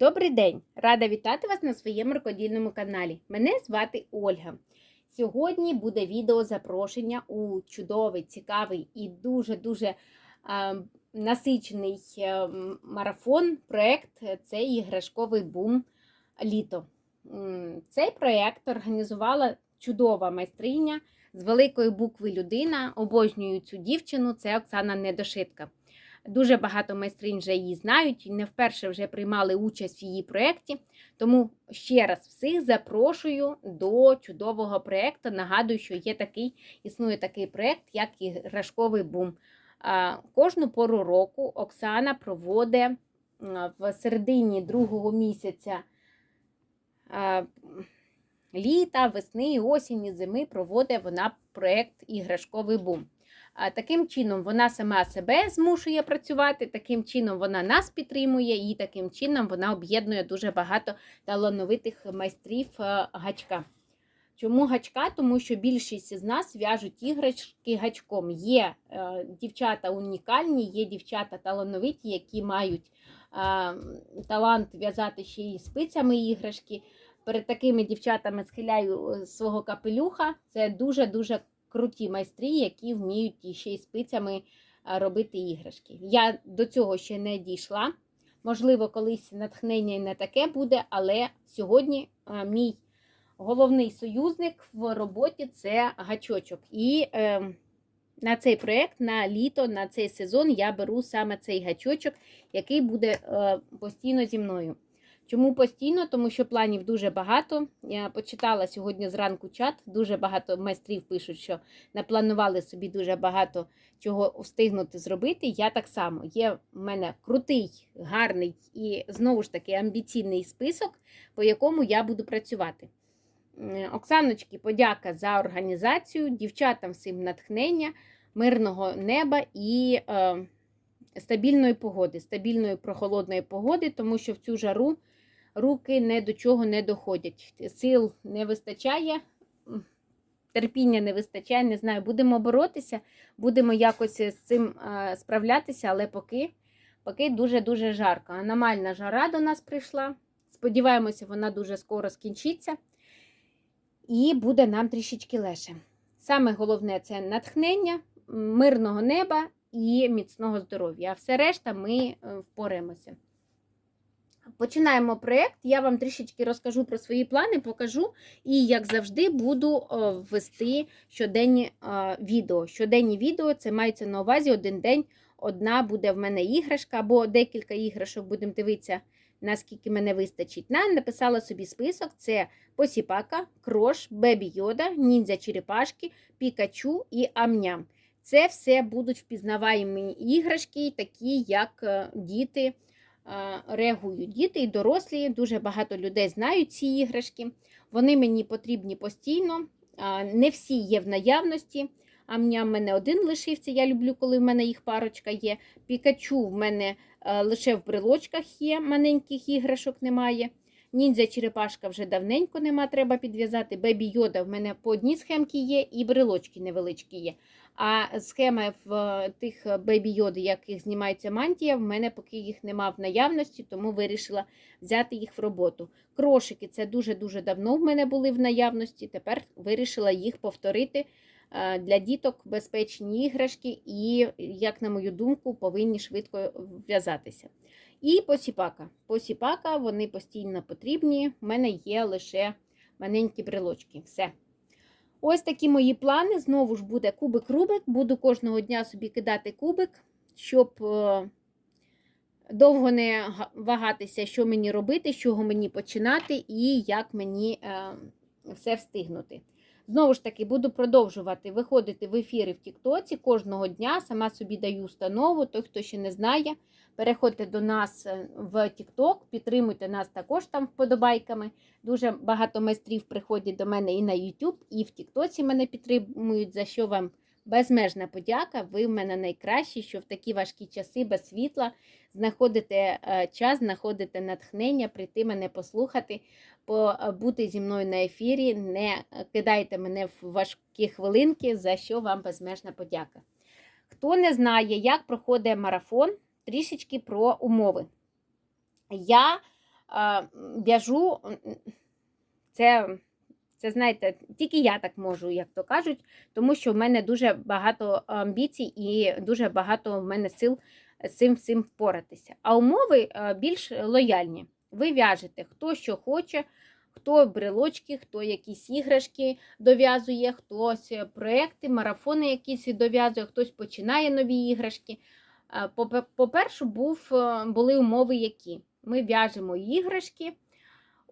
Добрий день! Рада вітати вас на своєму рукодільному каналі. Мене звати Ольга. Сьогодні буде відео запрошення у чудовий, цікавий і дуже-дуже насичений е, марафон. Проєкт це іграшковий бум літо. Цей проєкт організувала чудова майстриня з великої букви людина. Обожнюю цю дівчину. Це Оксана Недошитка. Дуже багато майстринь вже її знають, не вперше вже приймали участь в її проєкті. Тому ще раз всіх запрошую до чудового проєкту. Нагадую, що є такий, існує такий проєкт, як іграшковий бум. Кожну пору року Оксана проводить в середині другого місяця літа, весни, осені, зими проводить вона проєкт іграшковий бум. А Таким чином вона сама себе змушує працювати, таким чином вона нас підтримує, і таким чином вона об'єднує дуже багато талановитих майстрів е, гачка. Чому гачка? Тому що більшість з нас в'яжуть іграшки гачком. Є е, дівчата унікальні, є дівчата талановиті, які мають е, талант в'язати ще й спицями іграшки. Перед такими дівчатами схиляю е, свого капелюха. Це дуже-дуже круті майстрі, які вміють ще й спицями а, робити іграшки. Я до цього ще не дійшла. Можливо, колись натхнення не таке буде, але сьогодні мій головний союзник в роботі це гачочок. І е, на цей проєкт, на літо, на цей сезон я беру саме цей гачочок, який буде е, постійно зі мною. Чому постійно? Тому що планів дуже багато. Я почитала сьогодні зранку чат. Дуже багато майстрів пишуть, що напланували собі дуже багато чого встигнути зробити. Я так само. Є в мене крутий, гарний і знову ж таки амбіційний список, по якому я буду працювати. Оксаночки, подяка за організацію, дівчатам всім натхнення, мирного неба і е, стабільної погоди, стабільної прохолодної погоди, тому що в цю жару руки не до чого не доходять. Сил не вистачає, терпіння не вистачає, не знаю, будемо боротися, будемо якось з цим справлятися, але поки, поки дуже-дуже жарко. Аномальна жара до нас прийшла. Сподіваємося, вона дуже скоро скінчиться і буде нам трішечки легше. Саме головне це натхнення, мирного неба і міцного здоров'я. А все решта ми е, впораємося. Починаємо проєкт. Я вам трішечки розкажу про свої плани, покажу. І, як завжди, буду е, ввести щоденні е, відео. Щоденні відео це мається на увазі один день. Одна буде в мене іграшка, або декілька іграшок будемо дивитися, наскільки мене вистачить. На написала собі список: це посіпака, крош, бебі йода, ніндзя черепашки, пікачу і амням. Це все будуть впізнаваємі іграшки, такі як е, діти а, реагують. Діти і дорослі, дуже багато людей знають ці іграшки. Вони мені потрібні постійно. Не всі є в наявності. В мене один лишився. Я люблю, коли в мене їх парочка є. Пікачу в мене лише в брелочках є, маленьких іграшок немає. Ніндзя черепашка вже давненько нема, треба підв'язати. Бебі йода в мене по одній схемці є, і брелочки невеличкі є. А схема в е, тих бебі йоди, яких знімається мантія, в мене поки їх нема в наявності, тому вирішила взяти їх в роботу. Крошики це дуже-дуже давно в мене були в наявності. Тепер вирішила їх повторити е, для діток безпечні іграшки і, як на мою думку, повинні швидко в'язатися. І посіпака. Посіпака, вони постійно потрібні. У мене є лише маленькі брелочки. Все. Ось такі мої плани. Знову ж буде кубик-рубик. Буду кожного дня собі кидати кубик, щоб е, довго не вагатися, що мені робити, з чого мені починати і як мені е, все встигнути. Знову ж таки, буду продовжувати виходити в ефіри в Тіктоці кожного дня. Сама собі даю установу. Той, хто ще не знає, переходьте до нас е, в Тікток, підтримуйте нас також там вподобайками. Дуже багато майстрів приходять до мене і на YouTube, і в Тіктоці мене підтримують, за що вам безмежна подяка. Ви в мене найкращі, що в такі важкі часи без світла знаходите е, час, знаходите натхнення, прийти мене послухати, бути зі мною на ефірі. Не кидайте мене в важкі хвилинки, за що вам безмежна подяка. Хто не знає, як проходить марафон, трішечки про умови. Я в'яжу, це, це, знаєте, тільки я так можу, як то кажуть, тому що в мене дуже багато амбіцій і дуже багато в мене сил з цим всім впоратися. А умови більш лояльні. Ви в'яжете хто що хоче, хто брелочки, хто якісь іграшки дов'язує, хтось е, проекти, марафони якісь дов'язує, хтось починає нові іграшки. По-перше, був, е, були умови які. Ми в'яжемо іграшки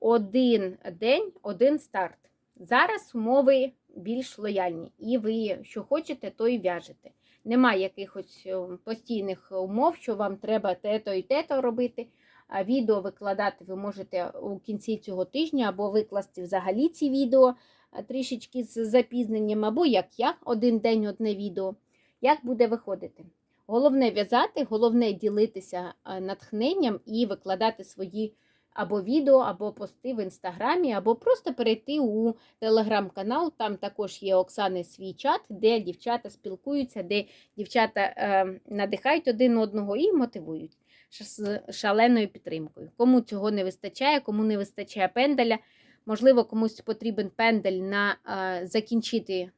один день, один старт. Зараз умови більш лояльні, і ви що хочете, то і в'яжете. Немає якихось е, постійних умов, що вам треба те-то і те-то робити. А відео викладати ви можете у кінці цього тижня, або викласти взагалі ці відео е, трішечки з запізненням, або як я, один день одне відео. Як буде виходити? Головне в'язати, головне ділитися е, натхненням і викладати свої або відео, або пости в інстаграмі, або просто перейти у телеграм-канал. Там також є Оксани свій чат, де дівчата спілкуються, де дівчата е, надихають один одного і мотивують з шаленою підтримкою. Кому цього не вистачає, кому не вистачає пенделя, можливо, комусь потрібен пендель на е, закінчити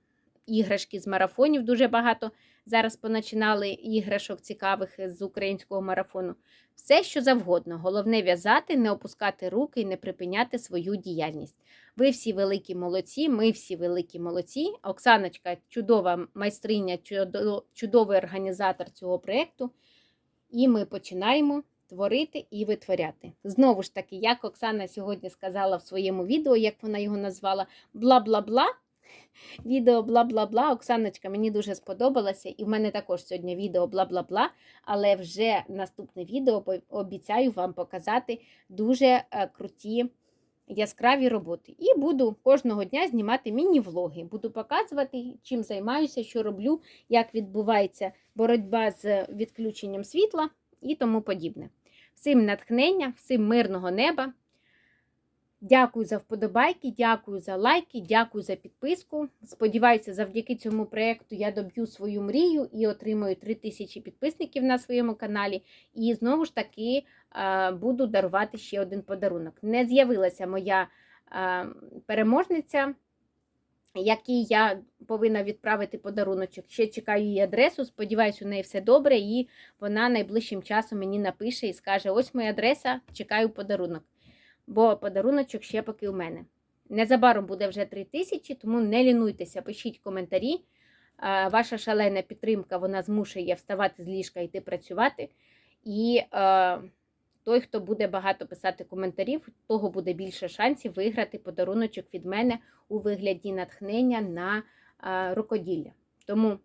іграшки з марафонів. Дуже багато зараз поначинали іграшок цікавих з українського марафону. Все, що завгодно. Головне в'язати, не опускати руки і не припиняти свою діяльність. Ви всі великі молодці, ми всі великі молодці. Оксаночка чудова майстриня, чудовий організатор цього проєкту. І ми починаємо творити і витворяти. Знову ж таки, як Оксана сьогодні сказала в своєму відео, як вона його назвала, бла-бла-бла. Відео бла-бла-бла. Оксаночка, мені дуже сподобалося, і в мене також сьогодні відео бла-бла-бла, але вже наступне відео обіцяю вам показати дуже е, круті яскраві роботи. І буду кожного дня знімати міні-влоги. Буду показувати, чим займаюся, що роблю, як відбувається боротьба з відключенням світла і тому подібне. Всім натхнення, всім мирного неба. Дякую за вподобайки, дякую за лайки, дякую за підписку. Сподіваюся, завдяки цьому проєкту я доб'ю свою мрію і отримаю 3000 підписників на своєму каналі. І знову ж таки е, буду дарувати ще один подарунок. Не з'явилася моя е, переможниця, якій я повинна відправити подаруночок. Ще чекаю її адресу. Сподіваюся, у неї все добре, і вона найближчим часом мені напише і скаже: ось моя адреса, чекаю подарунок. Бо подаруночок ще поки у мене. Незабаром буде вже 3 тисячі, тому не лінуйтеся, пишіть коментарі. Ваша шалена підтримка вона змушує вставати з ліжка йти працювати. І е, той, хто буде багато писати коментарів, того буде більше шансів виграти подаруночок від мене у вигляді натхнення на е, рукоділля. Тому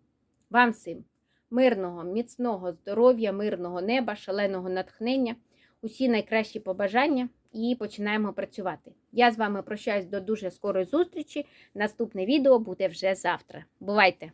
вам всім мирного, міцного здоров'я, мирного неба, шаленого натхнення, усі найкращі побажання і починаємо працювати. Я з вами прощаюсь до дуже скорої зустрічі. Наступне відео буде вже завтра. Бувайте!